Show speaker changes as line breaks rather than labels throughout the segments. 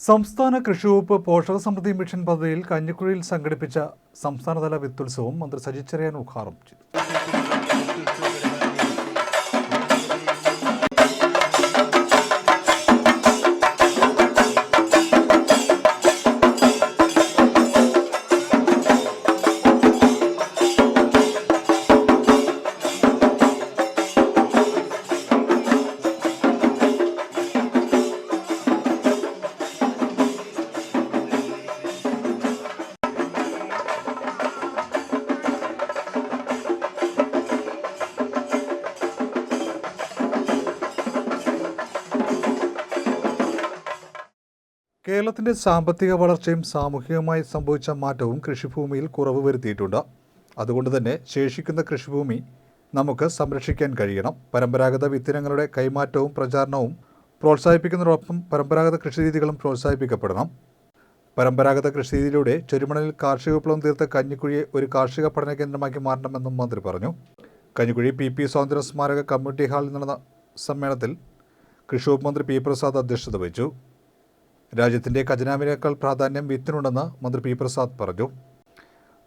സംസ്ഥാന കൃഷിവകുപ്പ് പോഷക സമൃദ്ധി മിഷൻ പദ്ധതിയിൽ കഞ്ഞിക്കുഴിയിൽ സംഘടിപ്പിച്ച സംസ്ഥാനതല വിത്തുത്സവം മന്ത്രി സജി ചെറിയാൻ ഉദ്ഘാടനം ചെയ്തു. കേരളത്തിന്റെ സാമ്പത്തിക വളർച്ചയും സാമൂഹികമായി സംഭവിച്ച മാറ്റവും കൃഷിഭൂമിയിൽ കുറവ് വരുത്തിയിട്ടുണ്ട്. അതുകൊണ്ട് തന്നെ ശേഷിക്കുന്ന കൃഷിഭൂമി നമുക്ക് സംരക്ഷിക്കാൻ കഴിയണം. പരമ്പരാഗത വിത്തിനങ്ങളുടെ കൈമാറ്റവും പ്രചാരണവും പ്രോത്സാഹിപ്പിക്കുന്നതോടൊപ്പം പരമ്പരാഗത കൃഷിരീതികളും പ്രോത്സാഹിപ്പിക്കപ്പെടണം. പരമ്പരാഗത കൃഷിരീതിയിലൂടെ ചെരുമണലിൽ കാർഷിക വിപ്ലവം തീർത്ത കഞ്ഞിക്കുഴിയെ ഒരു കാർഷിക പഠന കേന്ദ്രമാക്കി മാറ്റണമെന്നും മന്ത്രി പറഞ്ഞു. കഞ്ഞിക്കുഴി പി. പി. സ്വാതന്ത്ര്യ സ്മാരക കമ്മ്യൂണിറ്റി ഹാളിൽ നടന്ന സമ്മേളനത്തിൽ കൃഷി വകുപ്പ് മന്ത്രി പി. പ്രസാദ് അധ്യക്ഷത വഹിച്ചു. രാജ്യത്തിന്റെ ഖജനാവിനേക്കാൾ പ്രാധാന്യം വിത്തിനുണ്ടെന്ന് മന്ത്രി പി പ്രസാദ് പറഞ്ഞു.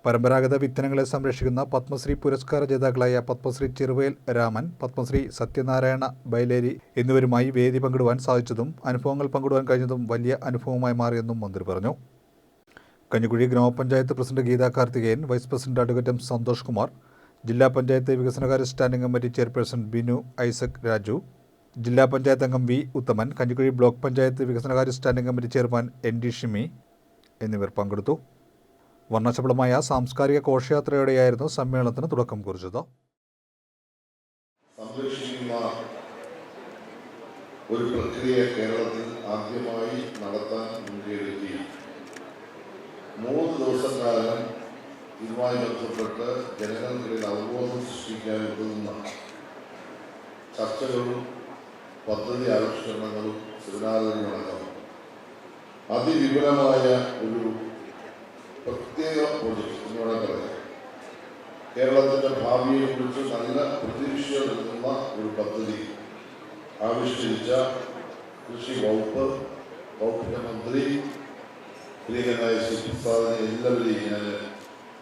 പരമ്പരാഗത വിത്തനങ്ങളെ സംരക്ഷിക്കുന്ന പത്മശ്രീ പുരസ്കാര ജേതാക്കളായ പത്മശ്രീ ചെറുവേൽ രാമൻ പത്മശ്രീ സത്യനാരായണ ബൈലേരി എന്നിവരുമായി വേദി പങ്കിടുവാൻ സാധിച്ചതും അനുഭവങ്ങൾ പങ്കിടുവാൻ കഴിഞ്ഞതും വലിയ അനുഭവമായി മാറിയെന്നും മന്ത്രി പറഞ്ഞു. കഞ്ഞിക്കുഴി ഗ്രാമപഞ്ചായത്ത് president Geetha Karthikeyan vice president advocate Santhosh Kumar ജില്ലാ പഞ്ചായത്ത് വികസനകാര്യ standing committee chairperson Binu Isaac Raju ജില്ലാ പഞ്ചായത്ത് അംഗം വി ഉത്തമൻ കഞ്ഞിക്കുഴി ബ്ലോക്ക് പഞ്ചായത്ത് വികസനകാര്യ standing committee chairman N D Shimi എന്നിവർ പങ്കെടുത്തു. വർണശബളമായ സാംസ്കാരിക ഘോഷയാത്രയോടെയായിരുന്നു സമ്മേളനത്തിന് തുടക്കം കുറിച്ചത്.
സംരക്ഷിക്കുന്ന ഒരു പ്രക്രിയ കേരളത്തിൽ ആദ്യമായി നടത്താൻ മുൻകൈയെടുത്തി മൂന്ന് ദിവസം കാലം ഇതുമായി ബന്ധപ്പെട്ട് ജനങ്ങൾക്കിടയിൽ അവബോധം സൃഷ്ടിക്കാൻ ഉതകുന്ന ചർച്ചകളും പദ്ധതി ആവിഷ്കരണങ്ങളും സെമിനാറുകളും അടക്കം അതിവിപുലമായ ഒരു പ്രത്യേക പ്രൊജക്ട് എന്ന് വേണമെങ്കിൽ പറയാം. കേരളത്തിന്റെ ഭാവിയെ കുറിച്ച് നല്ല പ്രതീക്ഷ നൽകുന്ന ഒരു പദ്ധതി ആവിഷ്കരിച്ച കൃഷി വകുപ്പ് വകുപ്പിന്റെ മന്ത്രി പ്രിയനായ ശ്രീ പ്രസാദിനെ എല്ലാവരെയും ഞാൻ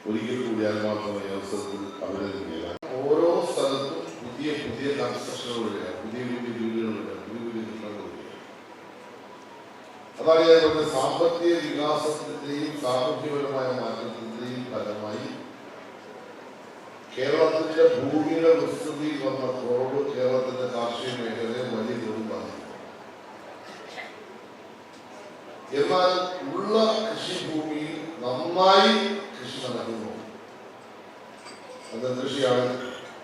ഒരിക്കൽ കൂടി ആത്മാർത്ഥമായ അവസരത്തിൽ അഭിനന്ദിക്കുക ഓരോ സ്ഥലത്തും പുതിയ പുതിയ കൺസ്ട്രക്ഷനുകൾ പുതിയ പുതിയ അതാണ് ഞാൻ സാമ്പത്തിക വികാസത്തിന്റെയും സാമൂഹ്യപരമായ മാറ്റത്തിന്റെയും ഫലമായി കേരളത്തിന്റെ ഭൂമിയുടെ വിസ്തൃതിയിൽ വന്ന കുറവ് കേരളത്തിന്റെ കാർഷിക മേഖലയെ വലിയ ബാധിക്കും. എന്നാൽ ഉള്ള കൃഷിഭൂമിയിൽ നന്നായി കൃഷി നടക്കുന്നു. അത് കൃഷിയാണ്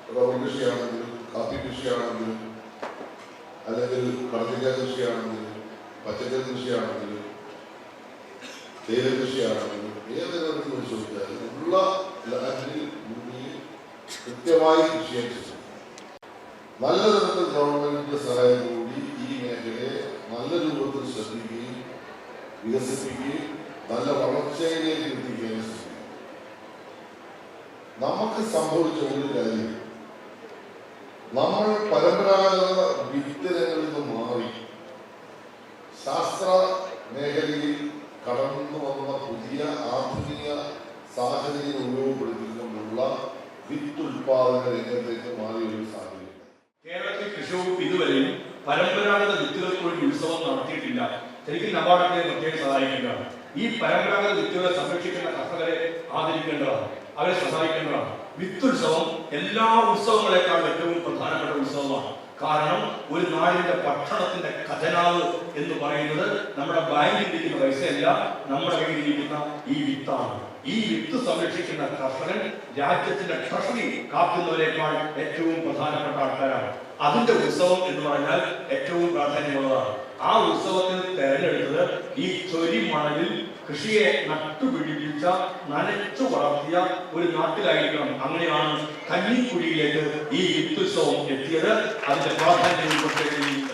റബ്ബർ കൃഷിയാണെങ്കിലും കാപ്പി കൃഷിയാണെങ്കിലും അല്ലെങ്കിൽ കടലിക്ക കൃഷിയാണെങ്കിലും പച്ചക്കറി കൃഷിയാണെങ്കിലും തേയില കൃഷിയാണെങ്കിലും ഏത് തരത്തിൽ പരിശോധിച്ചാലും ഉള്ള ലാൻഡിൽ ഭൂമിയിൽ കൃത്യമായി കൃഷിയെ നല്ല തരത്തിൽ ഗവൺമെന്റിന്റെ സഹായം കൂടി ഈ മേഖലയെ നല്ല രൂപത്തിൽ ശ്രദ്ധിക്കുകയും വികസിപ്പിക്കുകയും നല്ല വളർച്ചയിലേക്ക് എത്തിക്കുകയും ചെയ്യും നമുക്ക് സംഭവിച്ച ഒരു കാര്യം നമ്മൾ പരമ്പരാഗത സാഹചര്യം ഉപയോഗപ്പെടുത്തിക്കൊണ്ടുള്ള വിത്ത് ഉൽപാദന രംഗത്തേക്ക് മാറിയ ഒരു
കേരളത്തിൽ വകുപ്പ് ഇതുവരെയും പരമ്പരാഗത വിത്തുകൾക്ക് ഉത്സവം നടത്തിയിട്ടില്ല. ശരിക്കും നബാർഡിനെ പ്രത്യേകം സഹായിക്കേണ്ടതാണ്. ഈ പരമ്പരാഗത വിത്തുകളെ സംരക്ഷിക്കുന്ന കർഷകരെ ആദരിക്കേണ്ടതാണ്. അവരെ സഹായിക്കേണ്ടതാണ്. വിത്തുത്സവം എല്ലാ ഉത്സവങ്ങളെക്കാൾ ഏറ്റവും പ്രധാനപ്പെട്ട ഉത്സവമാണ്. കാരണം ഒരു നാടിന്റെ ഭക്ഷണത്തിന്റെ ഖജനാവ് എന്ന് പറയുന്നത് നമ്മുടെ ബാങ്കിലിരിക്കുന്ന പൈസയല്ല നമ്മുടെ കയ്യിൽ ഇരിക്കുന്ന ഈ വിത്താണ്. ഈ വിത്ത് സംരക്ഷിക്കുന്ന കർഷകൻ രാജ്യത്തിന്റെ ട്രഷറി കാക്കുന്നവരെക്കാൾ ഏറ്റവും പ്രധാനപ്പെട്ട ആൾക്കാരാണ്. അതിന്റെ ഉത്സവം എന്ന് പറഞ്ഞാൽ ഏറ്റവും പ്രാധാന്യമുള്ളതാണ്. ആ ഉത്സവത്തിൽ തെരഞ്ഞെടുത്തത് ഈ ചൊരി മണലിൽ കൃഷിയെ നട്ടുപിടിപ്പിച്ച നനച്ചു വളർത്തിയ ഒരു നാട്ടിലായിരിക്കണം. അങ്ങനെയാണ് കഞ്ഞിക്കുഴിയിലേക്ക് ഈ വിത്തുത്സവം എത്തിയത്. അതിന്റെ പ്രാധാന്യം ഈ